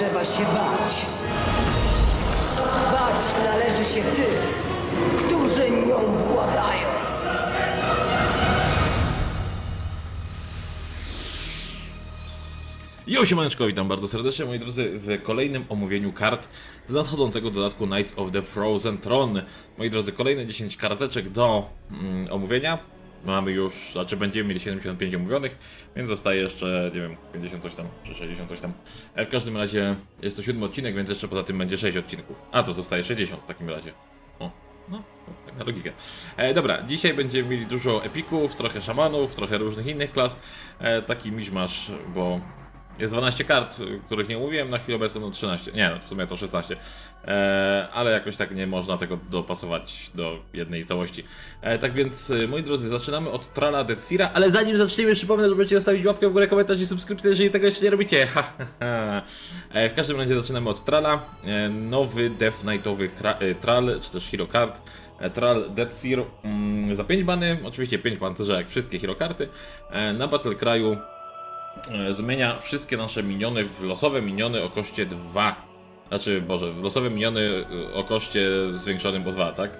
trzeba się bać. Bać należy się tych, którzy nią władają. Jo, siemaneczko, witam bardzo serdecznie, moi drodzy, w kolejnym omówieniu kart z nadchodzącego dodatku Knights of the Frozen Throne. Moi drodzy, kolejne 10 karteczek do mm, omówienia. Mamy już, znaczy będziemy mieli 75 omówionych, więc zostaje jeszcze, nie wiem, 50 coś tam, czy 60 coś tam. E, W każdym razie jest to siódmy odcinek, więc jeszcze poza tym będzie 6 odcinków. A, to zostaje 60 w takim razie. O, no, tak na logikę. E, dobra, dzisiaj będziemy mieli dużo epików, trochę szamanów, trochę różnych innych klas. E, taki miszmasz, bo jest 12 kart, których nie mówiłem, na chwilę obecną no 13. Nie, w sumie to 16. E, ale jakoś tak nie można tego dopasować do jednej całości. E, tak więc, y, moi drodzy, zaczynamy od Trala Decira, ale zanim zaczniemy, przypomnę, że będziecie zostawić łapkę w górę, komentarz i subskrypcję, jeżeli tego jeszcze nie robicie. Ha, ha, ha. E, w każdym razie zaczynamy od Trala. E, nowy Death Knightowy e, Tral, czy też Hero Card. E, Tral Decir mm, za 5 bany, oczywiście 5 pancerza jak wszystkie Hero karty. E, na Battle e, zmienia wszystkie nasze miniony w losowe miniony o koszcie 2. Znaczy, Boże, w losowe miniony e, o koszcie zwiększonym o 2, tak?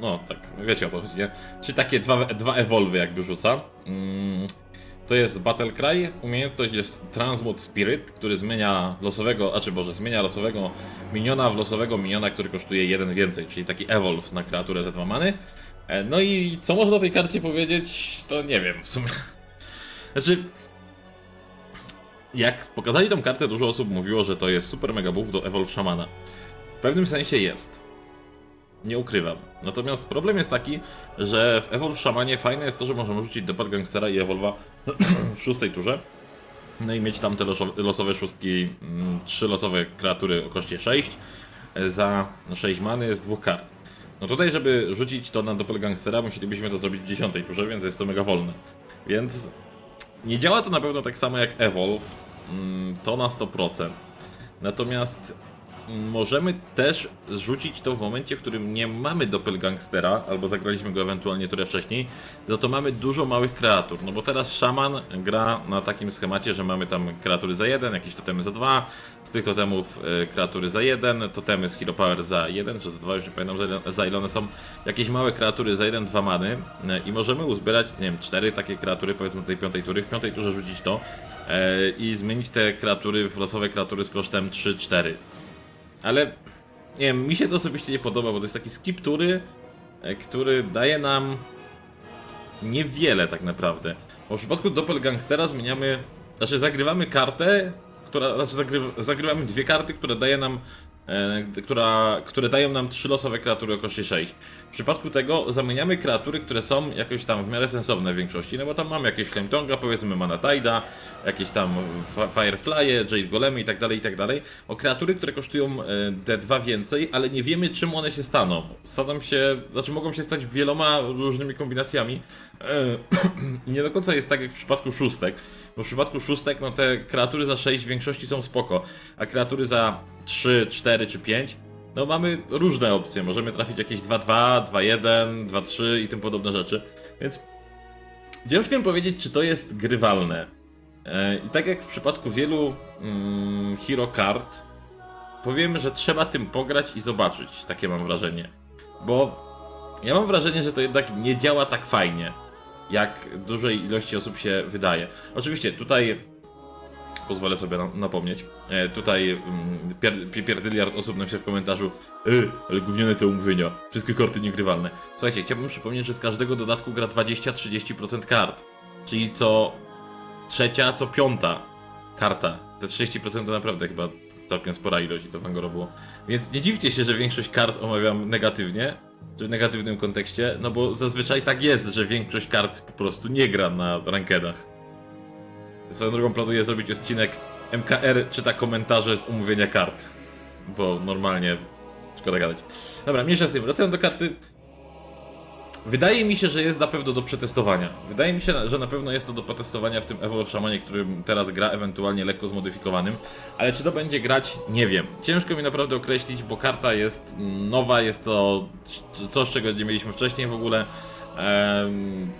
No, tak, wiecie o co chodzi, nie? Czyli takie dwa, dwa ewolwy jakby rzuca. Mm, to jest Battle Cry, umiejętność jest Transmute Spirit, który zmienia losowego, a czy Boże, zmienia losowego miniona w losowego miniona, który kosztuje jeden więcej, czyli taki evolve na kreaturę za dwa many. E, No i co można o tej karcie powiedzieć, to nie wiem w sumie. Znaczy, jak pokazali tą kartę, dużo osób mówiło, że to jest super mega buff do Evolve Shamana. W pewnym sensie jest. Nie ukrywam. Natomiast problem jest taki, że w Evolve Shamanie fajne jest to, że możemy rzucić Doppelgangstera i Evolva w szóstej turze. No i mieć tam te loso- losowe szóstki, mm, trzy losowe kreatury o koszcie 6 za 6 many z dwóch kart. No tutaj, żeby rzucić to na Doppelgangstera, musielibyśmy to zrobić w 10 turze, więc jest to mega wolne. Więc nie działa to na pewno tak samo jak Evolve, mm, to na 100%. Natomiast możemy też zrzucić to w momencie, w którym nie mamy Doppelgangstera, albo zagraliśmy go ewentualnie turę wcześniej, no to mamy dużo małych kreatur. No bo teraz szaman gra na takim schemacie, że mamy tam kreatury za 1, jakieś totemy za 2, z tych totemów e, kreatury za 1, totemy z Hero Power za 1, czy za 2, już nie pamiętam za ile, one są, jakieś małe kreatury za 1, 2 many e, i możemy uzbierać, nie wiem, 4 takie kreatury, powiedzmy tej piątej tury, w piątej turze rzucić to e, i zmienić te kreatury w losowe kreatury z kosztem 3-4. Ale nie wiem, mi się to osobiście nie podoba, bo to jest taki skip tury, e, który daje nam niewiele tak naprawdę. Bo w przypadku Doppelgangstera zmieniamy, znaczy zagrywamy kartę, która, znaczy zagry, zagrywamy dwie karty, które daje nam, która, które dają nam trzy losowe kreatury o koszcie 6. W przypadku tego zamieniamy kreatury, które są jakoś tam w miarę sensowne w większości, no bo tam mamy jakieś Flametonga, powiedzmy Mana Tide'a, jakieś tam Firefly'e, Jade Golemy i tak dalej, i tak dalej, o kreatury, które kosztują e, D2 więcej, ale nie wiemy czym one się staną. Staną się, znaczy mogą się stać wieloma różnymi kombinacjami e, i nie do końca jest tak jak w przypadku szóstek, bo w przypadku szóstek, no te kreatury za 6 w większości są spoko, a kreatury za 3, 4 czy 5 no mamy różne opcje, możemy trafić jakieś 2-2, 2-1, 2-3 i tym podobne rzeczy, więc ciężko mi powiedzieć, czy to jest grywalne. E, I tak jak w przypadku wielu mm, hero card, powiemy, że trzeba tym pograć i zobaczyć, takie mam wrażenie. Bo ja mam wrażenie, że to jednak nie działa tak fajnie, jak dużej ilości osób się wydaje. Oczywiście tutaj pozwolę sobie na, napomnieć. E, tutaj mm, pier, pi- pierdyliard osób napisze w komentarzu e, ale gówniane te umówienia, wszystkie karty niegrywalne. Słuchajcie, chciałbym przypomnieć, że z każdego dodatku gra 20-30% kart. Czyli co trzecia, co piąta karta. Te 30% to naprawdę chyba całkiem spora ilość i to Fangoro było. Więc nie dziwcie się, że większość kart omawiam negatywnie, w negatywnym kontekście, no bo zazwyczaj tak jest, że większość kart po prostu nie gra na rankedach. Swoją drogą planuję zrobić odcinek MKR czyta komentarze z umówienia kart. Bo normalnie szkoda gadać. Dobra, mniejsza z tym. Wracając do karty. Wydaje mi się, że jest na pewno do przetestowania. Wydaje mi się, że na pewno jest to do potestowania w tym Evolve Shamanie, którym teraz gra, ewentualnie lekko zmodyfikowanym. Ale czy to będzie grać? Nie wiem. Ciężko mi naprawdę określić, bo karta jest nowa, jest to coś, czego nie mieliśmy wcześniej w ogóle.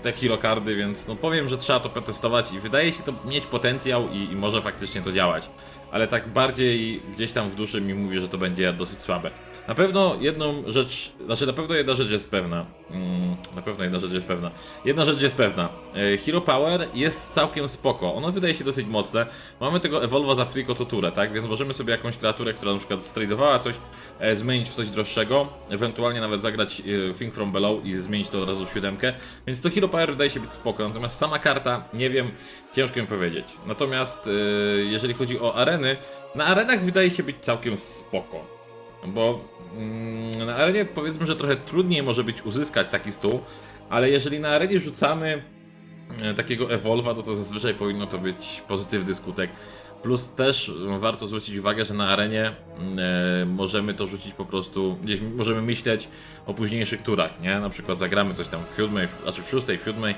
te hero cardy, więc no powiem, że trzeba to protestować i wydaje się to mieć potencjał i, i może faktycznie to działać. Ale tak bardziej gdzieś tam w duszy mi mówi, że to będzie dosyć słabe. Na pewno jedną rzecz, znaczy na pewno jedna rzecz jest pewna. Mm, na pewno jedna rzecz jest pewna. Jedna rzecz jest pewna. E, Hero Power jest całkiem spoko. Ono wydaje się dosyć mocne. Mamy tego Evolva za friko co tak? Więc możemy sobie jakąś kreaturę, która na przykład stradowała coś, e, zmienić w coś droższego. Ewentualnie nawet zagrać e, From Below i zmienić to od razu w siódemkę. Więc to Hero Power wydaje się być spoko. Natomiast sama karta, nie wiem, ciężko mi powiedzieć. Natomiast e, jeżeli chodzi o areny, na arenach wydaje się być całkiem spoko. Bo mm, na arenie powiedzmy, że trochę trudniej może być uzyskać taki stół, ale jeżeli na arenie rzucamy e, takiego Evolva, to to zazwyczaj powinno to być pozytywny skutek. Plus też warto zwrócić uwagę, że na arenie mm, e, możemy to rzucić po prostu, gdzieś możemy myśleć o późniejszych turach, nie? Na przykład zagramy coś tam w siódmej, znaczy w szóstej, w siódmej,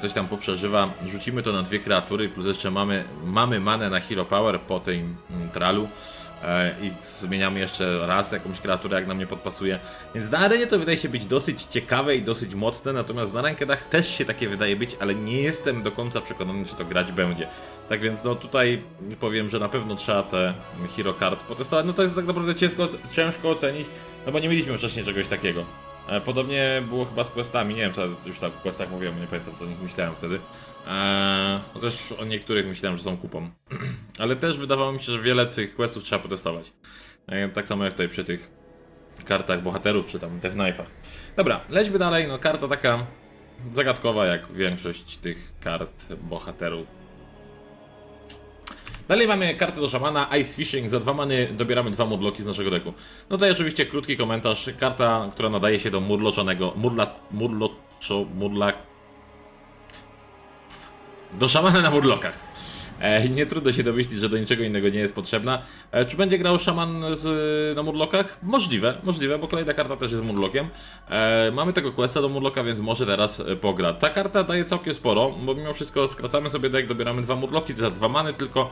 coś tam poprzeżywa, rzucimy to na dwie kreatury, plus jeszcze mamy, mamy manę na Hero Power po tym mm, tralu i zmieniamy jeszcze raz jakąś kreaturę, jak nam nie podpasuje. Więc na arenie to wydaje się być dosyć ciekawe i dosyć mocne, natomiast na rankedach też się takie wydaje być, ale nie jestem do końca przekonany, czy to grać będzie. Tak więc no tutaj powiem, że na pewno trzeba te Hero Card potestować. No to jest tak naprawdę ciężko, ciężko ocenić, no bo nie mieliśmy wcześniej czegoś takiego. E, Podobnie było chyba z questami, nie wiem co już tak o questach mówiłem, nie pamiętam co o nich myślałem wtedy. Eee, też o niektórych myślałem, że są kupą. Ale też wydawało mi się, że wiele tych questów trzeba potestować. E, Tak samo jak tutaj przy tych kartach bohaterów, czy tam Death Knife'ach. Dobra, lećmy dalej, no karta taka zagadkowa jak większość tych kart bohaterów. Dalej mamy kartę do szamana, Ice Fishing, za dwa many dobieramy dwa murloki z naszego deku. No to oczywiście krótki komentarz, karta, która nadaje się do murloczonego, murla, murloczo, murla... Do szamana na murlokach. Nie trudno się domyślić, że do niczego innego nie jest potrzebna. E, czy będzie grał szaman z, na murlokach? Możliwe, możliwe, bo kolejna karta też jest murlokiem. E, mamy tego questa do murloka, więc może teraz e, pogra. Ta karta daje całkiem sporo, bo mimo wszystko skracamy sobie deck, dobieramy dwa murloki za dwa many tylko.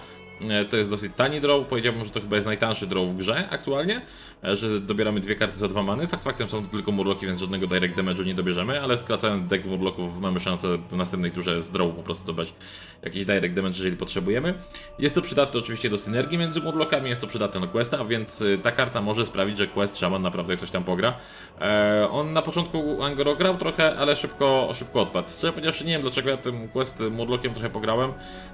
E, to jest dosyć tani draw, powiedziałbym, że to chyba jest najtańszy draw w grze aktualnie, e, że dobieramy dwie karty za dwa many. Fakt faktem są to tylko murloki, więc żadnego direct damage'u nie dobierzemy, ale skracając deck z murloków mamy szansę w następnej turze z draw po prostu dobrać jakiś direct damage, jeżeli potrzebujemy. Jest to przydatne oczywiście do synergii między murlokami, jest to przydatne do questa, więc y, ta karta może sprawić, że quest Shaman naprawdę coś tam pogra. E, on na początku Angoro grał trochę, ale szybko, szybko odpadł. Szczerze powiedziawszy, nie wiem dlaczego ja tym quest murlokiem trochę pograłem.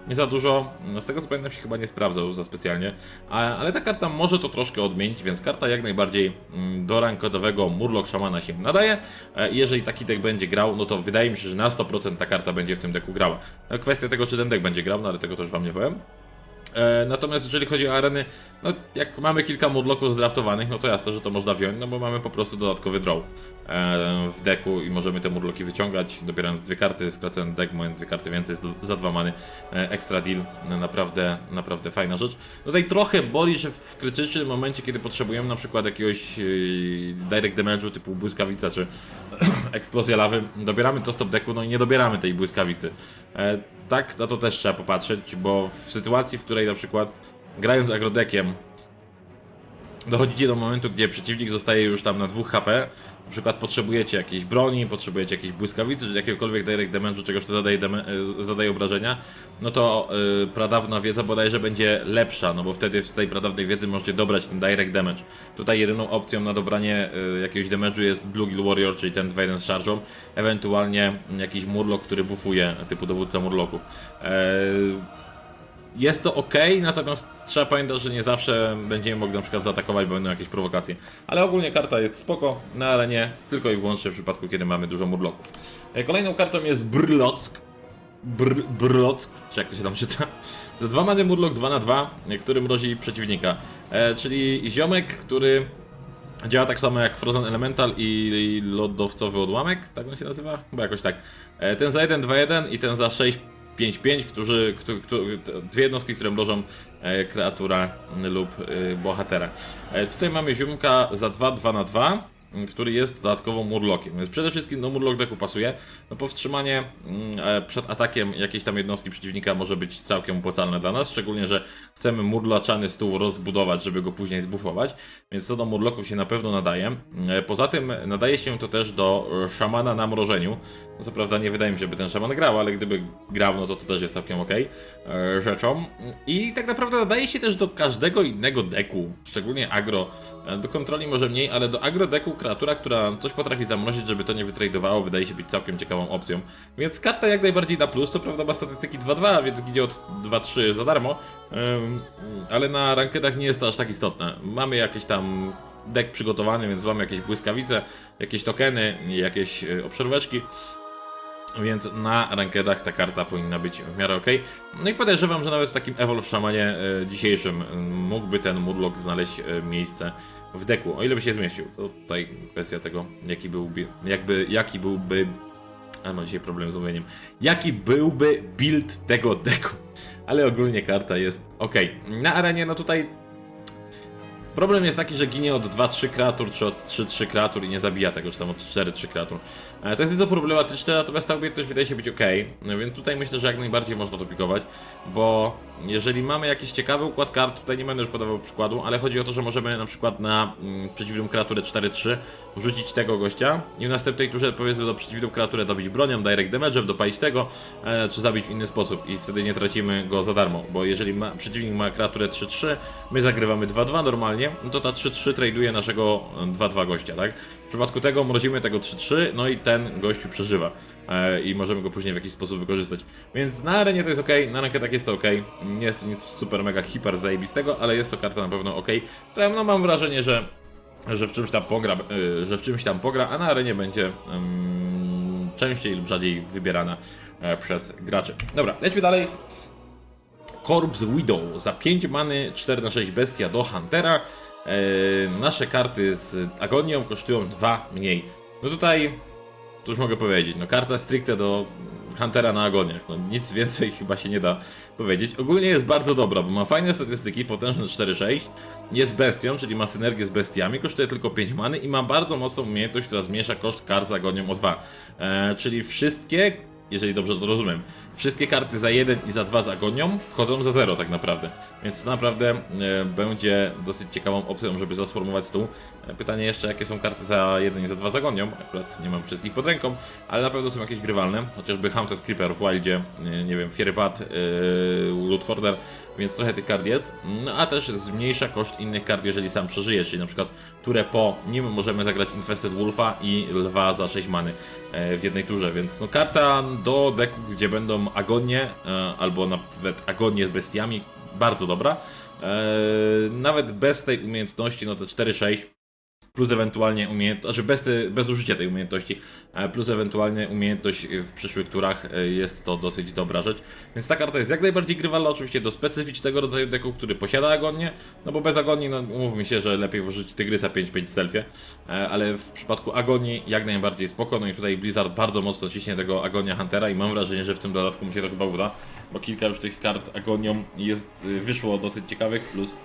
Nie za dużo, z tego co pamiętam się chyba nie sprawdzał za specjalnie, ale ta karta może to troszkę odmienić, więc karta jak najbardziej mm, do rankodowego Murloc Szamana się nadaje. E, jeżeli taki deck będzie grał, no to wydaje mi się, że na 100% ta karta będzie w tym deku grała. E, Kwestia tego, czy ten deck będzie grał, no ale tego też wam nie powiem. E, natomiast jeżeli chodzi o areny, no jak mamy kilka murloków zdraftowanych, no to jasne, że to można wziąć, no bo mamy po prostu dodatkowy draw e, w deku i możemy te murloki wyciągać, dobierając dwie karty, skracając deck, mając dwie karty więcej za dwa many, e, extra deal, no, naprawdę, naprawdę fajna rzecz. Tutaj trochę boli, że w krytycznym momencie, kiedy potrzebujemy na przykład jakiegoś e, direct damage'u typu błyskawica czy eksplozja lawy, dobieramy to stop decku, no i nie dobieramy tej błyskawicy. E, tak, na to też trzeba popatrzeć, bo w sytuacji, w której na przykład grając agrodekiem dochodzicie do momentu, gdzie przeciwnik zostaje już tam na 2 HP, na przykład potrzebujecie jakiejś broni, potrzebujecie jakiejś błyskawicy, czy jakiegokolwiek direct damage'u, czegoś co zadaje, e, zadaje obrażenia, no to yy, pradawna wiedza bodajże będzie lepsza, no bo wtedy z tej pradawnej wiedzy możecie dobrać ten direct damage. Tutaj jedyną opcją na dobranie y, jakiegoś damage'u jest Bluegill Warrior, czyli ten 2-1 z charge'ą, ewentualnie jakiś murloc, który bufuje, typu dowódca murloków. Eee, jest to ok, natomiast trzeba pamiętać, że nie zawsze będziemy mogli na przykład zaatakować, bo będą jakieś prowokacje. Ale ogólnie karta jest spoko, no ale nie tylko i wyłącznie w przypadku, kiedy mamy dużo murloków. E, Kolejną kartą jest Brlock. Br Brlock, czy jak to się tam czyta? Za dwa many murlok 2 na 2 który mrozi przeciwnika. E, czyli ziomek, który Działa tak samo jak Frozen Elemental i, i lodowcowy odłamek, tak on się nazywa? Chyba jakoś tak. E, ten za 1, 2, 1 i ten za 6, 5, 5, którzy, którzy, którzy, dwie jednostki, które mrożą e, kreatura lub e, bohatera. E, tutaj mamy ziomka za 2, 2 na 2 mm, który jest dodatkowo murlokiem. Więc przede wszystkim do murlock decku pasuje. No powstrzymanie mm, e, przed atakiem jakiejś tam jednostki przeciwnika może być całkiem opłacalne dla nas, szczególnie, że chcemy murloczany stół rozbudować, żeby go później zbufować, więc co do murloków się na pewno nadaje. E, Poza tym nadaje się to też do e, szamana na mrożeniu. No co prawda nie wydaje mi się, żeby ten szaman grał, ale gdyby grał, no to to też jest całkiem ok rzeczą. I tak naprawdę nadaje się też do każdego innego deku, szczególnie agro. Do kontroli może mniej, ale do agro deku kreatura, która coś potrafi zamrozić, żeby to nie wytradowało, wydaje się być całkiem ciekawą opcją. Więc karta jak najbardziej na plus, co prawda ma statystyki 2-2, więc ginie od 2-3 za darmo, Ym, ale na rankedach nie jest to aż tak istotne. Mamy jakieś tam deck przygotowany, więc mamy jakieś błyskawice, jakieś tokeny, jakieś e, obserweczki. Więc na rankedach ta karta powinna być w miarę ok. No i podejrzewam, że nawet w takim Evolve Szamanie e, dzisiejszym mógłby ten Murloc znaleźć e, miejsce w deku, o ile by się zmieścił. To tutaj kwestia tego, jaki byłby, jakby, jaki byłby... A mam dzisiaj problem z mówieniem. Jaki byłby build tego deku? Ale ogólnie karta jest ok. Na arenie, no tutaj Problem jest taki, że ginie od 2-3 kreatur, czy od 3-3 kreatur i nie zabija tego, czy tam od 4-3 kreatur. E, To jest nieco problematyczne, natomiast ta umiejętność wydaje się być ok. No Więc tutaj myślę, że jak najbardziej można to pikować, bo jeżeli mamy jakiś ciekawy układ kart, tutaj nie będę już podawał przykładu, ale chodzi o to, że możemy na przykład na mm, przeciwną kreaturę 4-3 rzucić tego gościa i w następnej turze powiedzmy do przeciwną kreaturę dobić bronią, direct damage'em, dopalić tego, e, czy zabić w inny sposób i wtedy nie tracimy go za darmo, bo jeżeli ma, przeciwnik ma kreaturę 3-3, my zagrywamy 2-2 normalnie, no to ta 3-3 traduje naszego e, 2-2 gościa, tak? W przypadku tego mrozimy tego 3-3, no i ten gościu przeżywa e, i możemy go później w jakiś sposób wykorzystać. Więc na arenie to jest ok, na ranketach jest to ok, nie jest to nic super mega hiper zajebistego, ale jest to karta na pewno ok. To no, mam wrażenie, że że w czymś tam pogra, y, że w czymś tam pogra, a na arenie będzie częściej lub rzadziej wybierana e, przez graczy. Dobra, lećmy dalej. Corpse Widow za 5 many 4 na 6 bestia do Huntera. E, nasze karty z Agonią kosztują 2 mniej. No tutaj, cóż mogę powiedzieć, no karta stricte do Huntera na Agoniach, no nic więcej chyba się nie da powiedzieć. Ogólnie jest bardzo dobra, bo ma fajne statystyki, potężne 4-6, jest bestią, czyli ma synergię z bestiami, kosztuje tylko 5 many i ma bardzo mocną umiejętność, która zmniejsza koszt kart z Agonią o 2. E, czyli wszystkie jeżeli dobrze to rozumiem. Wszystkie karty za 1 i za 2 z agonią wchodzą za 0 tak naprawdę. Więc to naprawdę e, będzie dosyć ciekawą opcją, żeby zasformować stół. E, pytanie jeszcze, jakie są karty za 1 i za 2 z agonią. Akurat nie mam wszystkich pod ręką, ale na pewno są jakieś grywalne. Chociażby Haunted Creeper w Wildzie, e, nie wiem, Fiery Bat, e, Loot Hoarder, więc trochę tych kart jest. No a też zmniejsza koszt innych kart, jeżeli sam przeżyje, czyli na przykład turę po nim możemy zagrać Infested Wolfa i Lwa za 6 many e, w jednej turze, więc no karta do deku, gdzie będą agonie, e, albo nawet agonie z bestiami, bardzo dobra. E, Nawet bez tej umiejętności, no to 4-6 plus ewentualnie umiejętność, znaczy bez, te, bez użycia tej umiejętności, e, plus ewentualnie umiejętność w przyszłych turach e, jest to dosyć dobra rzecz. Więc ta karta jest jak najbardziej grywalna oczywiście do specyficznego rodzaju deku, który posiada agonię, no bo bez agonii, no umówmy się, że lepiej włożyć Tygrysa 5-5 w stealthie, e, ale w przypadku agonii jak najbardziej spoko, no i tutaj Blizzard bardzo mocno ciśnie tego agonia Huntera i mam wrażenie, że w tym dodatku mu się to chyba uda, bo kilka już tych kart z agonią jest, wyszło dosyć ciekawych, plus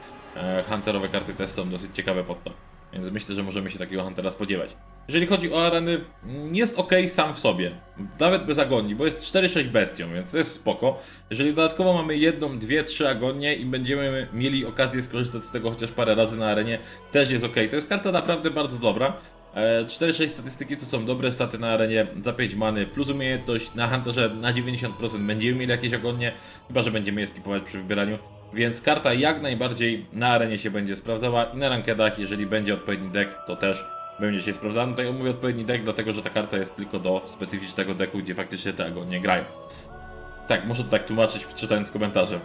Hunterowe karty też są dosyć ciekawe pod to. Więc myślę, że możemy się takiego Huntera spodziewać. Jeżeli chodzi o areny, mm, jest ok sam w sobie. Nawet bez agonii, bo jest 4-6 bestią, więc to jest spoko. Jeżeli dodatkowo mamy jedną, dwie, trzy agonie i będziemy mieli okazję skorzystać z tego chociaż parę razy na arenie, też jest ok. To jest karta naprawdę bardzo dobra. E, 4-6 statystyki to są dobre staty na arenie za 5 many, plus umiejętność na Hunterze na 90% będziemy mieli jakieś agonie, chyba że będziemy je skipować przy wybieraniu. Więc karta jak najbardziej na arenie się będzie sprawdzała i na rankedach, jeżeli będzie odpowiedni deck, to też będzie się sprawdzała. No Tutaj mówię odpowiedni deck, dlatego że ta karta jest tylko do specyficznego decku, gdzie faktycznie te agonie grają. Tak, muszę to tak tłumaczyć czytając komentarze.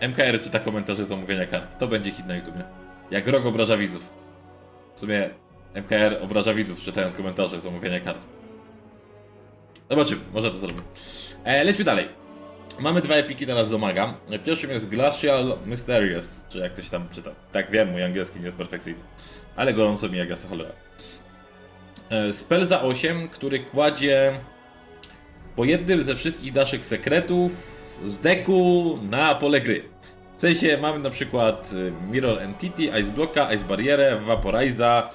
MKR czyta komentarze zamówienia kart. To będzie hit na YouTubie. Jak rok obraża widzów. W sumie MKR obraża widzów czytając komentarze zamówienia kart. Zobaczymy, może to zrobimy. E, lećmy dalej. Mamy dwa epiki teraz do maga. Pierwszym jest Glacial Mysterious, czy jak to się tam czyta. Tak wiem, mój angielski nie jest perfekcyjny. Ale gorąco mi jak to cholera. E, Spell za 8, który kładzie po jednym ze wszystkich naszych sekretów z deku na pole gry. W sensie mamy na przykład y, Mirror Entity, Ice Blocka, Ice Barrierę, Vaporiza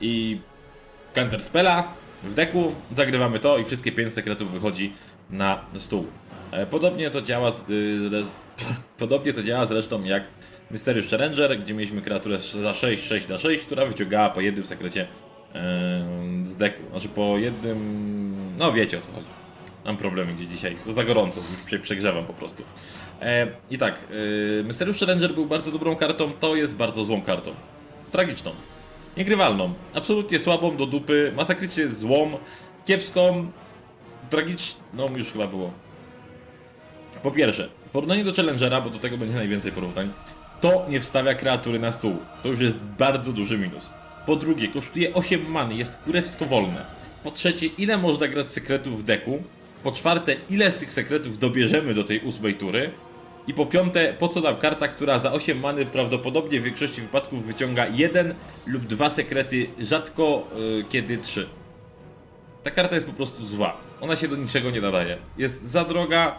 i counter spella w deku, zagrywamy to i wszystkie 5 sekretów wychodzi na stół. E, Podobnie to działa z, y, podobnie to działa zresztą jak Mysterious Challenger, gdzie mieliśmy kreaturę za 6, 6 na 6, która wyciągała po jednym sekrecie z deku. Znaczy po jednym... no wiecie o co chodzi. Mam problemy gdzie dzisiaj, to za gorąco, się przegrzewam po prostu. E, I tak, e, Mysterious Challenger był bardzo dobrą kartą, to jest bardzo złą kartą. Tragiczną. Niegrywalną. Absolutnie słabą do dupy, masakrycznie złą, kiepską, tragiczną już chyba było. Po pierwsze, w porównaniu do Challengera, bo do tego będzie najwięcej porównań, to nie wstawia kreatury na stół. To już jest bardzo duży minus. Po drugie, kosztuje 8 many, jest kurewsko wolne. Po trzecie, ile można grać sekretów w deku? Po czwarte, ile z tych sekretów dobierzemy do tej ósmej tury? I po piąte, po co nam karta, która za 8 many prawdopodobnie w większości wypadków wyciąga jeden lub dwa sekrety, rzadko yy, kiedy trzy. Ta karta jest po prostu zła. Ona się do niczego nie nadaje. Jest za droga,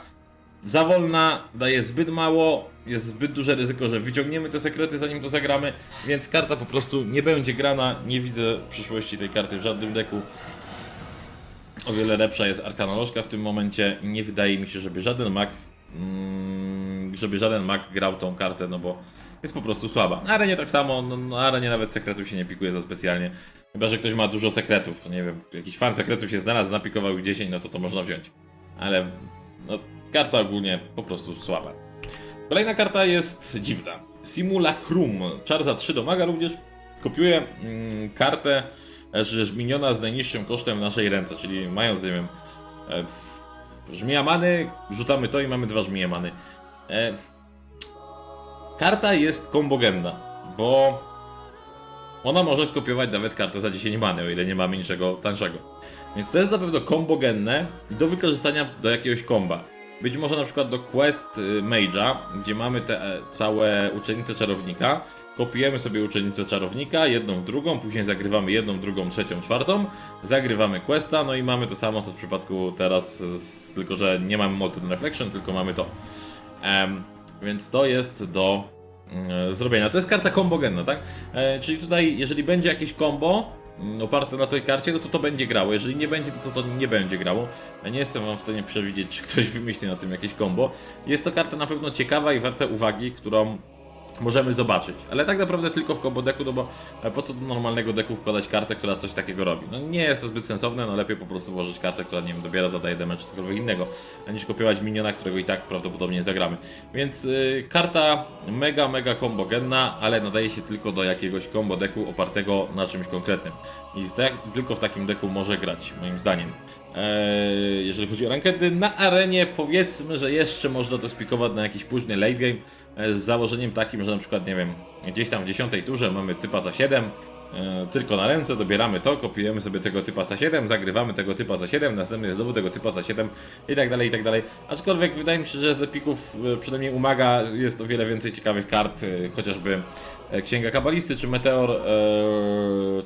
za wolna, daje zbyt mało, jest zbyt duże ryzyko, że wyciągniemy te sekrety zanim to zagramy, więc karta po prostu nie będzie grana. Nie widzę przyszłości tej karty w żadnym deku. O wiele lepsza jest arkanolożka w tym momencie. Nie wydaje mi się, żeby żaden mag, mm, żeby żaden mag grał tą kartę, no bo jest po prostu słaba. Na arenie tak samo, no, na arenie nawet sekretów się nie pikuje za specjalnie. Chyba, że ktoś ma dużo sekretów, nie wiem, jakiś fan sekretów się znalazł, napikował ich 10, no to to można wziąć. Ale, no, karta ogólnie po prostu słaba. Kolejna karta jest dziwna. Simulacrum. Czar za 3 domaga również. Kopiuje mm, kartę e, że miniona z najniższym kosztem w naszej ręce, czyli mając, nie wiem, e, żmija many, rzucamy to i mamy dwa żmije many. E, karta jest kombogenna, bo ona może skopiować nawet kartę za 10 many, o ile nie mamy niczego tańszego. Więc to jest na pewno kombogenne i do wykorzystania do jakiegoś komba. Być może na przykład do Quest y, Mage'a, gdzie mamy te e, całe uczennice czarownika. Kopiujemy sobie uczennicę czarownika, jedną, drugą, później zagrywamy jedną, drugą, trzecią, czwartą. Zagrywamy Questa, no i mamy to samo co w przypadku teraz, tylko że nie mamy Molten Reflection, tylko mamy to. Em, więc to jest do mm, zrobienia. To jest karta kombogenna, tak? E, czyli tutaj, jeżeli będzie jakieś combo oparte na tej karcie, no to to będzie grało. Jeżeli nie będzie, to to nie będzie grało. Ja nie jestem wam w stanie przewidzieć, czy ktoś wymyśli na tym jakieś combo. Jest to karta na pewno ciekawa i warta uwagi, którą możemy zobaczyć. Ale tak naprawdę tylko w combo deku, no bo e, po co do normalnego deku wkładać kartę, która coś takiego robi? No nie jest to zbyt sensowne, no lepiej po prostu włożyć kartę, która nie wiem, dobiera, zadaje damage czy cokolwiek innego, niż kopiować miniona, którego i tak prawdopodobnie nie zagramy. Więc y, karta mega, mega kombogenna, ale nadaje się tylko do jakiegoś combo deku opartego na czymś konkretnym. I tak, tylko w takim deku może grać, moim zdaniem. Eee, jeżeli chodzi o rankedy, na arenie powiedzmy, że jeszcze można to spikować na jakiś późny late game e, z założeniem takim, że na przykład, nie wiem, gdzieś tam w 10 turze mamy typa za 7, e, tylko na ręce, dobieramy to, kopiujemy sobie tego typa za 7, zagrywamy tego typa za 7, następnie znowu tego typa za 7 i tak dalej, i tak dalej. Aczkolwiek wydaje mi się, że z epików, e, przynajmniej umaga, jest o wiele więcej ciekawych kart, chociażby Księga Kabalisty, czy Meteor,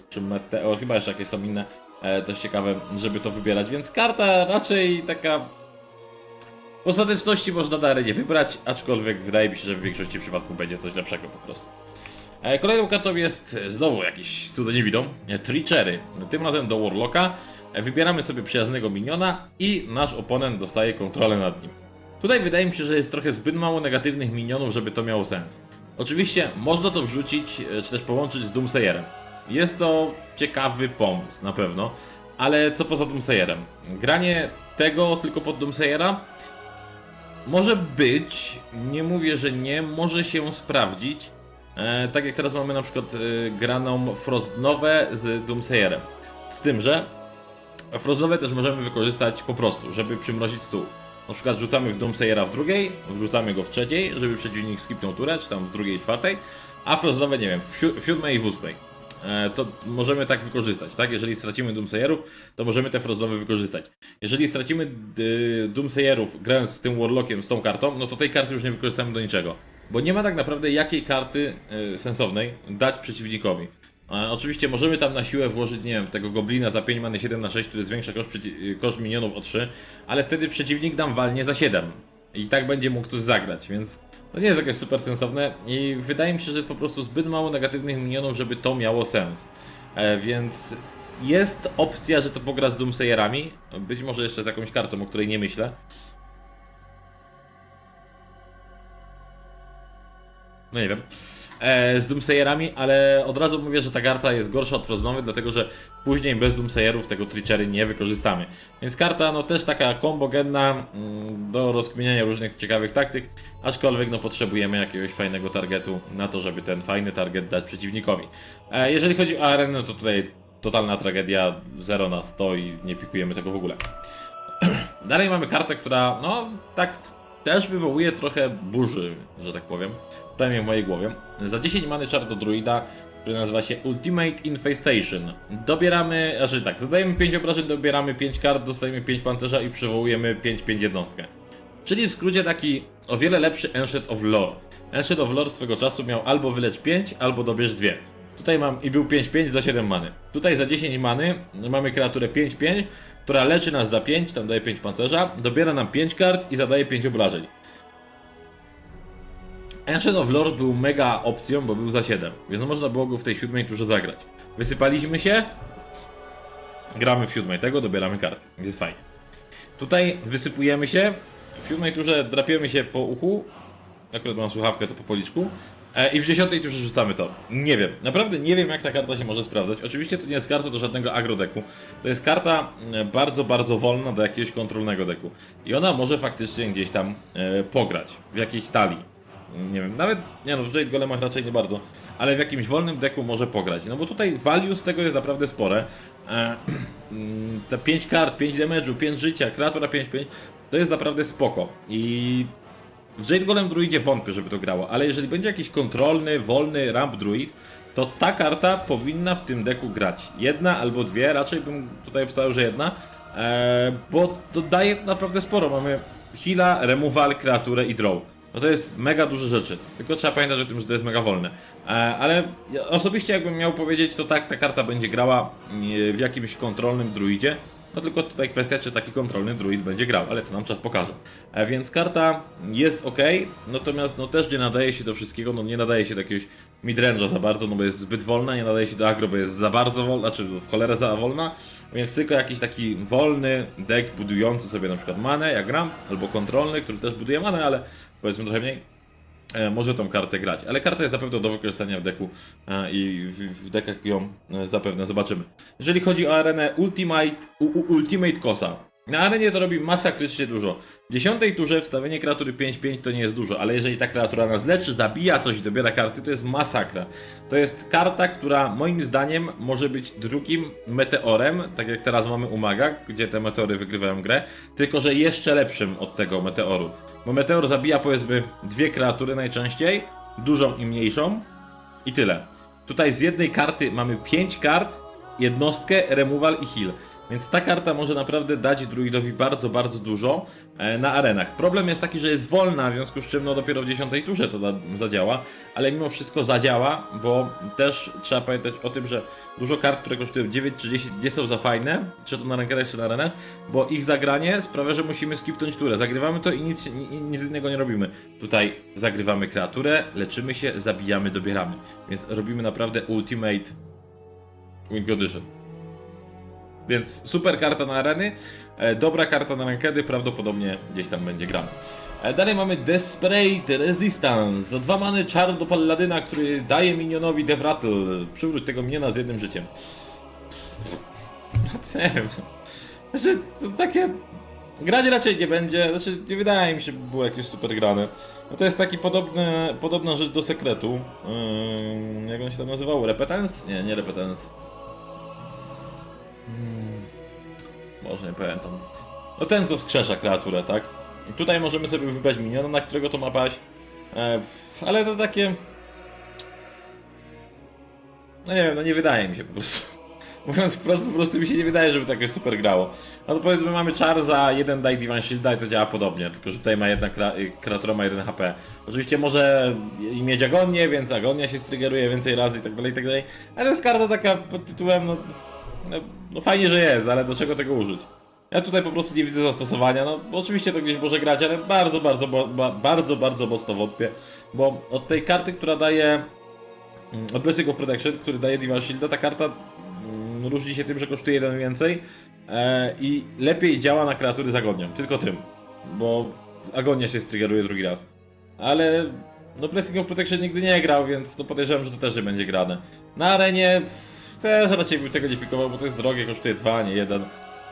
czy Meteor, chyba jeszcze jakieś są inne, dość ciekawe, żeby to wybierać, więc karta raczej taka w ostateczności można na arenie wybrać, aczkolwiek wydaje mi się, że w większości przypadków będzie coś lepszego po prostu. E, Kolejną kartą jest e, znowu jakiś cudoniewidom, e, Trichery. Tym razem do Warlocka E, wybieramy sobie przyjaznego miniona i nasz oponent dostaje kontrolę nad nim. Tutaj wydaje mi się, że jest trochę zbyt mało negatywnych minionów, żeby to miało sens. Oczywiście można to wrzucić, e, czy też połączyć z Doomsayerem. Jest to ciekawy pomysł, na pewno, ale co poza Doomsayerem? Granie tego tylko pod Doomsayera może być, nie mówię, że nie, może się sprawdzić. E, tak jak teraz mamy na przykład e, graną Frostnowe z Doomsayerem. Z tym, że Frostnowe też możemy wykorzystać po prostu, żeby przymrozić stół. Na przykład rzucamy w Doomsayera w drugiej, wrzucamy go w trzeciej, żeby przeciwnik skipnął turę, czy tam w drugiej, czwartej, a Frostnowe, nie wiem, w, sió- w siódmej i w ósmej. E, to możemy tak wykorzystać, tak? Jeżeli stracimy Doomsayerów, to możemy te Frostnowe wykorzystać. Jeżeli stracimy y, Doomsayerów grając z tym Warlockiem, z tą kartą, no to tej karty już nie wykorzystamy do niczego. Bo nie ma tak naprawdę jakiej karty y, sensownej dać przeciwnikowi. E, oczywiście możemy tam na siłę włożyć, nie wiem, tego Goblina za 5 many 7 na 6, który zwiększa koszt, koszt minionów o 3, ale wtedy przeciwnik nam walnie za 7. I tak będzie mógł coś zagrać, więc to nie jest jakieś super sensowne i wydaje mi się, że jest po prostu zbyt mało negatywnych minionów, żeby to miało sens. E, więc jest opcja, że to pogra z Doomsayerami. Być może jeszcze z jakąś kartą, o której nie myślę. No nie wiem. E, z Doomsayerami, ale od razu mówię, że ta karta jest gorsza od Froznowy, dlatego że później bez Doomsayerów tego Trichery nie wykorzystamy. Więc karta no też taka kombogenna mm, do rozkminiania różnych ciekawych taktyk, aczkolwiek no potrzebujemy jakiegoś fajnego targetu na to, żeby ten fajny target dać przeciwnikowi. E, jeżeli chodzi o arenę, no to tutaj totalna tragedia 0 na 100 i nie pikujemy tego w ogóle. Dalej mamy kartę, która no tak też wywołuje trochę burzy, że tak powiem. Przynajmniej w mojej głowie. Za 10 many czar do druida, który nazywa się Ultimate Infestation. Dobieramy, znaczy tak, zadajemy 5 obrażeń, dobieramy 5 kart, dostajemy 5 pancerza i przywołujemy 5-5 jednostkę. Czyli w skrócie taki o wiele lepszy Ancient of Lore. Ancient of Lore swego czasu miał albo wylecz 5, albo dobierz 2. Tutaj mam i był 5-5 za 7 many. Tutaj za 10 many mamy kreaturę 5-5, która leczy nas za 5, tam daje 5 pancerza, dobiera nam 5 kart i zadaje 5 obrażeń. Ancient of Lore był mega opcją, bo był za 7, więc można było go w tej siódmej turze zagrać. Wysypaliśmy się, gramy w siódmej tego, dobieramy karty, jest fajnie. Tutaj wysypujemy się, w siódmej turze drapiemy się po uchu, akurat mam słuchawkę, to po policzku, i w dziesiątej turze rzucamy to. Nie wiem, naprawdę nie wiem jak ta karta się może sprawdzać. Oczywiście to nie jest karta do żadnego agrodeku. To jest karta e, bardzo, bardzo wolna do jakiegoś kontrolnego deku. I ona może faktycznie gdzieś tam e, pograć, w jakiejś talii. Nie wiem, nawet, nie no, w Jade Golemach raczej nie bardzo, ale w jakimś wolnym deku może pograć. No bo tutaj value z tego jest naprawdę spore. E, mm, te 5 kart, 5 damage'u, 5 życia, kreatura 5-5, to jest naprawdę spoko. I w Jade Golem Druidzie wątpię, żeby to grało, ale jeżeli będzie jakiś kontrolny, wolny ramp druid, to ta karta powinna w tym deku grać. Jedna albo dwie, raczej bym tutaj obstawiał, że jedna, e, bo to daje to naprawdę sporo. Mamy heala, removal, kreaturę i draw. No to jest mega duże rzeczy. Tylko trzeba pamiętać o tym, że to jest mega wolne. E, ale osobiście jakbym miał powiedzieć, to tak, ta karta będzie grała e, w jakimś kontrolnym druidzie. No tylko tutaj kwestia, czy taki kontrolny druid będzie grał, ale to nam czas pokaże. E, więc karta jest ok, natomiast no też nie nadaje się do wszystkiego, no nie nadaje się do jakiegoś midrange'a za bardzo, no bo jest zbyt wolna, nie nadaje się do agro, bo jest za bardzo wolna, znaczy w cholerę za wolna, więc tylko jakiś taki wolny deck budujący sobie na przykład manę, jak gram, albo kontrolny, który też buduje manę, ale powiedzmy trochę mniej, może tą kartę grać. Ale karta jest na pewno do wykorzystania w deku e, i w, dekach ją e, zapewne zobaczymy. Jeżeli chodzi o arenę Ultimate, Ultimate Kosa. Na arenie to robi masakrycznie dużo. W dziesiątej turze wstawienie kreatury 5-5 to nie jest dużo, ale jeżeli ta kreatura nas leczy, zabija coś i dobiera karty, to jest masakra. To jest karta, która moim zdaniem może być drugim meteorem, tak jak teraz mamy u Maga, gdzie te meteory wygrywają grę, tylko że jeszcze lepszym od tego meteoru. Bo meteor zabija powiedzmy dwie kreatury najczęściej, dużą i mniejszą i tyle. Tutaj z jednej karty mamy 5 kart, jednostkę, removal i heal. Więc ta karta może naprawdę dać druidowi bardzo, bardzo dużo e, na arenach. Problem jest taki, że jest wolna, w związku z czym no dopiero w 10 turze to zadziała, ale mimo wszystko zadziała, bo też trzeba pamiętać o tym, że dużo kart, które kosztują 9 czy 10 nie są za fajne, czy to na rankedach, czy na arenach, bo ich zagranie sprawia, że musimy skipnąć turę. Zagrywamy to i nic, ni- nic innego nie robimy. Tutaj zagrywamy kreaturę, leczymy się, zabijamy, dobieramy. Więc robimy naprawdę ultimate win condition. Więc super karta na areny, e, dobra karta na rankedy, prawdopodobnie gdzieś tam będzie grana. E, dalej mamy Desperate Resistance. Za dwa many czar do Palladyna, który daje minionowi Death Rattle. Przywróć tego miniona z jednym życiem. Nie wiem. Znaczy, to takie... Grać raczej nie będzie, znaczy nie wydaje mi się, by było jakieś super grane. No to jest taki podobny, podobna rzecz do sekretu. Ym, jak on się tam nazywał? Repetance? Nie, nie Repetance. Może nie pamiętam. No ten, co wskrzesza kreaturę, tak? I tutaj możemy sobie wybrać miniona, na którego to ma paść. E, ale to takie... No nie wiem, no nie wydaje mi się po prostu. Mówiąc wprost, po prostu mi się nie wydaje, żeby tak super grało. No to powiedzmy mamy czar za jeden die Divine Shielda i to działa podobnie, tylko że tutaj ma jedna y, kreatura ma 1 HP. Oczywiście może i mieć agonię, więc agonia się strygeruje więcej razy i tak dalej, i tak dalej. Ale to jest karta taka pod tytułem, no, no, no fajnie, że jest, ale do czego tego użyć? Ja tutaj po prostu nie widzę zastosowania, no oczywiście to gdzieś może grać, ale bardzo, bardzo, ba, bardzo, bardzo mocno wątpię, bo od tej karty, która daje mm, od Blessing of Protection, który daje Divine Shielda, ta karta mm, różni się tym, że kosztuje jeden więcej e, i lepiej działa na kreatury z agonią, tylko tym, bo agonia się striggeruje drugi raz. Ale no Blessing of Protection nigdy nie grał, więc to podejrzewam, że to też nie będzie grane. Na arenie też raczej bym tego nie pikował, bo to jest drogie, kosztuje dwa, nie jeden.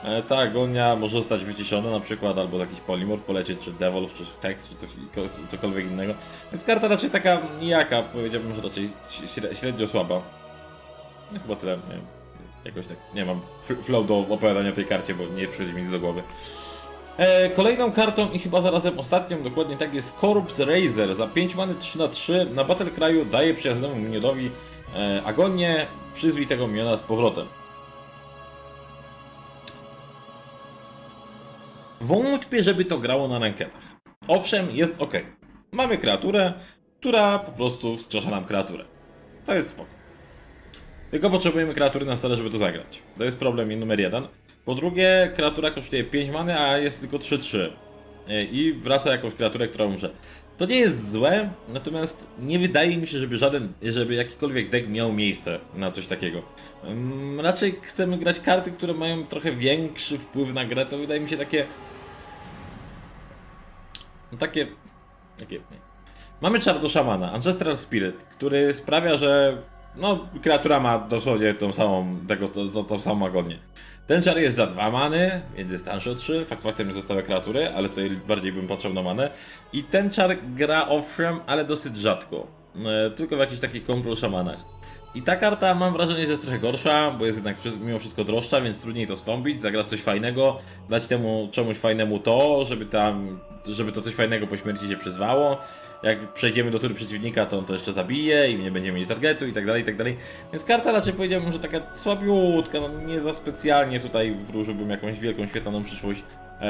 E, ta agonia może zostać wyciszona na przykład, albo jakiś polimorf polecieć, czy devolve, czy hex, czy cokolwiek innego. Więc karta raczej taka nijaka, powiedziałbym, że raczej śre- średnio słaba. No chyba tyle, nie wiem. Jakoś tak, nie mam flow do opowiadania o tej karcie, bo nie przychodzi mi nic do głowy. E, kolejną kartą i chyba zarazem ostatnią, dokładnie tak jest Corpse Razer. Za 5 many 3 na 3 na Battle Cryu daje przyjaznemu minionowi e, agonię, przyzwij tego miniona z powrotem. Wątpię, żeby to grało na ranketach. Owszem, jest ok. Mamy kreaturę, która po prostu wskrzesza nam kreaturę. To jest spoko. Tylko potrzebujemy kreatury na stole, żeby to zagrać. To jest problem numer jeden. Po drugie, kreatura kosztuje 5 many, a jest tylko 3-3. E, I wraca jakąś kreaturę, która umrze. To nie jest złe, natomiast nie wydaje mi się, żeby żaden, żeby jakikolwiek deck miał miejsce na coś takiego. Mm, Raczej chcemy grać karty, które mają trochę większy wpływ na grę, to wydaje mi się takie... No takie... takie... Mamy czar do szamana, Ancestral Spirit, który sprawia, że no, kreatura ma dosłownie tą samą, tego, to, to, tą samą agonię. Ten czar jest za dwa many, więc jest tańszy o 3. Fakt faktem nie zostawia kreatury, ale tutaj bardziej bym patrzył na manę. I ten czar gra owszem, ale dosyć rzadko. E, tylko w jakichś takich control szamanach. I ta karta mam wrażenie, że jest trochę gorsza, bo jest jednak mimo wszystko droższa, więc trudniej to skąpić, zagrać coś fajnego, dać temu czemuś fajnemu to, żeby tam, żeby to coś fajnego po śmierci się przyzwało. Jak przejdziemy do tury przeciwnika, to on to jeszcze zabije i nie będziemy mieli targetu i tak dalej, i tak dalej. Więc karta raczej powiedziałbym, że taka słabiutka, no nie za specjalnie tutaj wróżyłbym jakąś wielką, świetlaną przyszłość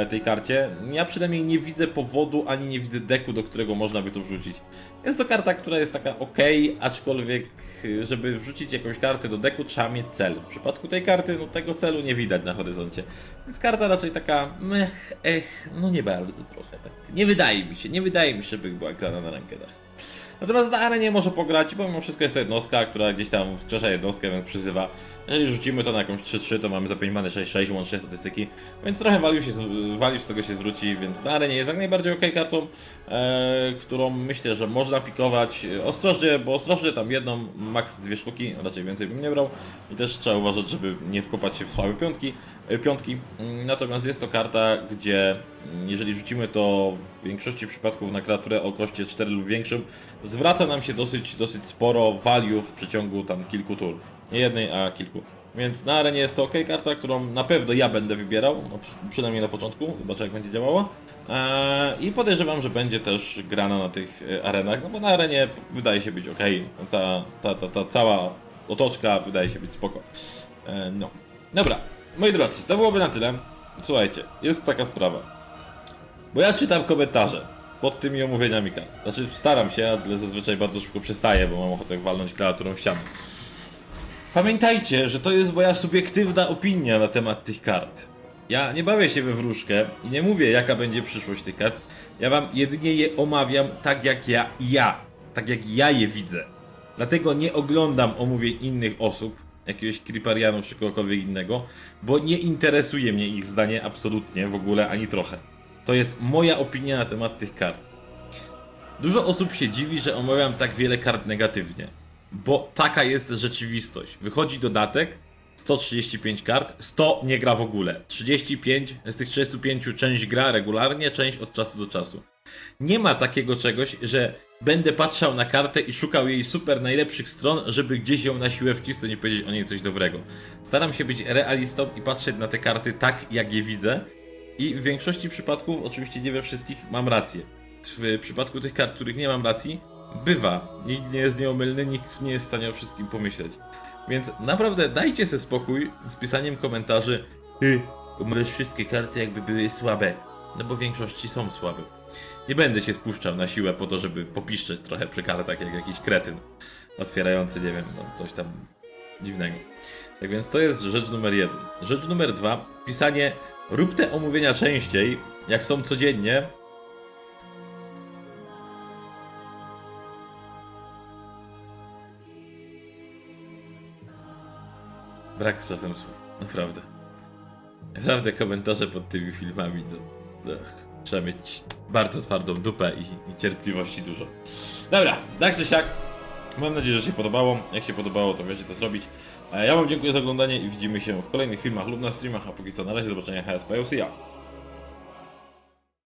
tej karcie. Ja przynajmniej nie widzę powodu, ani nie widzę deku, do którego można by to wrzucić. Jest to karta, która jest taka ok, aczkolwiek y, żeby wrzucić jakąś kartę do deku trzeba mieć cel. W przypadku tej karty, no tego celu nie widać na horyzoncie. Więc karta raczej taka, mech, ech, no nie bardzo trochę tak. Nie wydaje mi się, nie wydaje mi się, żeby była grana na rankedach. Natomiast na arenie może pograć, bo mimo wszystko jest to jednostka, która gdzieś tam wczesza jednostkę, więc przyzywa. Jeżeli rzucimy to na jakąś 3-3, to mamy za 5 many 6-6 łącznie statystyki, więc trochę value, się, z- tego się zwróci, więc na arenie jest jak najbardziej ok kartą, e, którą myślę, że można pikować ostrożnie, bo ostrożnie tam jedną, max dwie sztuki, raczej więcej bym nie brał i też trzeba uważać, żeby nie wkopać się w słabe piątki, e, piątki. Mm, Natomiast jest to karta, gdzie mm, jeżeli rzucimy to w większości przypadków na kreaturę o koszcie 4 lub większym, zwraca nam się dosyć, dosyć sporo value w przeciągu tam kilku tur. Nie jednej, a kilku. Więc na arenie jest to ok karta, którą na pewno ja będę wybierał, no, przy- przynajmniej na początku, zobaczę jak będzie działała. Eee, I podejrzewam, że będzie też grana na tych e, arenach, no bo na arenie wydaje się być ok. Ta, ta, ta, ta cała otoczka wydaje się być spoko. Eee, no. Dobra, moi drodzy, to byłoby na tyle. Słuchajcie, jest taka sprawa. Bo ja czytam komentarze pod tymi omówieniami kart. Znaczy staram się, ale zazwyczaj bardzo szybko przestaję, bo mam ochotę walnąć klawiaturą w ścianę. Pamiętajcie, że to jest moja subiektywna opinia na temat tych kart. Ja nie bawię się we wróżkę i nie mówię jaka będzie przyszłość tych kart. Ja wam jedynie je omawiam tak jak ja, ja, tak jak ja je widzę. Dlatego nie oglądam omówień innych osób, jakiegoś Kriparianów czy kogokolwiek innego, bo nie interesuje mnie ich zdanie absolutnie w ogóle ani trochę. To jest moja opinia na temat tych kart. Dużo osób się dziwi, że omawiam tak wiele kart negatywnie, bo taka jest rzeczywistość. Wychodzi dodatek, 135 kart, 100 nie gra w ogóle. 35 z tych 35 część gra regularnie, część od czasu do czasu. Nie ma takiego czegoś, że będę patrzał na kartę i szukał jej super najlepszych stron, żeby gdzieś ją na siłę wcisnąć i powiedzieć o niej coś dobrego. Staram się być realistą i patrzeć na te karty tak, jak je widzę. I w większości przypadków, oczywiście nie we wszystkich, mam rację. W przypadku tych kart, których nie mam racji, bywa. Nikt nie jest nieomylny, nikt nie jest w stanie o wszystkim pomyśleć. Więc naprawdę dajcie sobie spokój z pisaniem komentarzy Ty, umawiasz wszystkie karty jakby były słabe. No bo w większości są słabe. Nie będę się spuszczał na siłę po to, żeby popiszczeć trochę przy kartach jak jakiś kretyn. Otwierający, nie wiem, no coś tam dziwnego. Tak więc to jest rzecz numer jeden. Rzecz numer dwa, pisanie rób te omówienia częściej, jak są codziennie, Brak czasem słów, naprawdę. Naprawdę komentarze pod tymi filmami, no, no, trzeba mieć bardzo twardą dupę i, i cierpliwości dużo. Dobra, tak czy siak, mam nadzieję, że się podobało. Jak się podobało, to wiecie co zrobić. Ja wam dziękuję za oglądanie i widzimy się w kolejnych filmach lub na streamach, a póki co na razie do zobaczenia, HSP, ja.